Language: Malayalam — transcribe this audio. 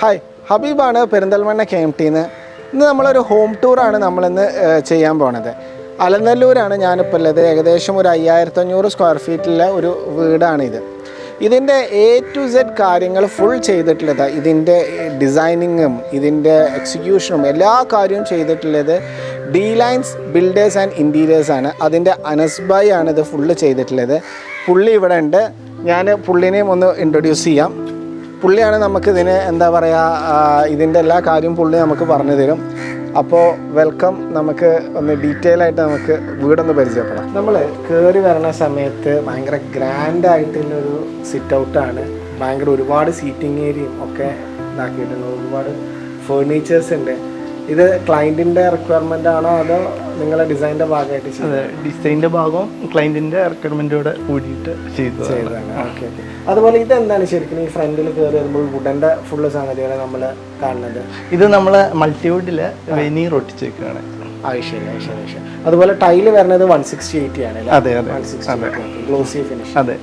ഹായ് ഹബീബാണ് പെരിന്തൽമണ്ണ കെ എം ടിന്ന് ഇന്ന് നമ്മളൊരു ഹോം ടൂറാണ് നമ്മളിന്ന് ചെയ്യാൻ പോണത്. അലനല്ലൂരാണ് ഞാനിപ്പോൾ ഉള്ളത്. ഏകദേശം ഒരു അയ്യായിരത്തഞ്ഞൂറ് സ്ക്വയർ ഫീറ്റിലെ ഒരു വീടാണിത്. ഇതിന്റെ എ ടു സെഡ് കാര്യങ്ങൾ ഫുൾ ചെയ്തിട്ടുള്ളത് ഇതിന്റെ ഡിസൈനിങ്ങും ഇതിന്റെ എക്സിക്യൂഷനും എല്ലാ കാര്യവും ചെയ്തിട്ടുള്ളത് D lines builders and interiors ആണ്. അതിന്റെ അനസ്ബായി ആണ് ഇത് ഫുള്ള് ചെയ്തിട്ടുള്ളത്. പുള്ളി ഇവിടെ ഉണ്ട്. ഞാൻ പുള്ളിനെയും ഒന്ന് ഇൻട്രൊഡ്യൂസ് ചെയ്യാം. പുള്ളിയാണ് നമുക്ക് ഇതിന് എന്താ പറയുക ഇതിന്റെ എല്ലാ കാര്യവും പുള്ളി നമുക്ക് പറഞ്ഞു തരും. അപ്പോൾ വെൽക്കം നമുക്ക് ഒന്ന് ഡീറ്റെയിൽ ആയിട്ട് നമുക്ക് വീടൊന്ന് പരിചയപ്പെടാം. നമ്മൾ കയറി വരണ സമയത്ത് ഭയങ്കര ഗ്രാൻഡ് ആയിട്ടുള്ളൊരു സിറ്റ് ഔട്ടാണ് ഭയങ്കര ഒരുപാട് സീറ്റിംഗ് ഏരിയയും ഒക്കെ ഇതാക്കിയിട്ടുണ്ട്. ഒരുപാട് ഫേർണിച്ചേഴ്സ് ഉണ്ട്. ഇത് ക്ലയന്റിന്റെ റിക്വയർമെന്റ് ആണോ അതോ നിങ്ങളെ ഡിസൈനിന്റെ ഭാഗമായിട്ട് അതെ ഡിസൈനിന്റെ ഭാഗവും ക്ലയന്റിന്റെ റിക്വയർമെന്റോടെ കൂടിയിട്ട് ചെയ്തു ചെയ്തതാണ്. ഓക്കെ ഓക്കെ അതുപോലെ ഇതെന്താണ് ശരിക്കും ഈ ഫ്രണ്ടിൽ കയറി വരുമ്പോൾ വുഡന്റെ ഫുള്ള് സംഗതികളെ നമ്മൾ കാണുന്നത്? ഇത് നമ്മൾ മൾട്ടിവുഡിൽ വെനീർ ഒട്ടിച്ചേക്കാണ് വെക്കുകയാണ് അതുപോലെ ടൈൽ വരുന്നത് വൺ സിക്സ്റ്റി എയ്റ്റി ആണ് അതെ അതെ. ഗ്ലോസി ഫിനിഷ് അതെ.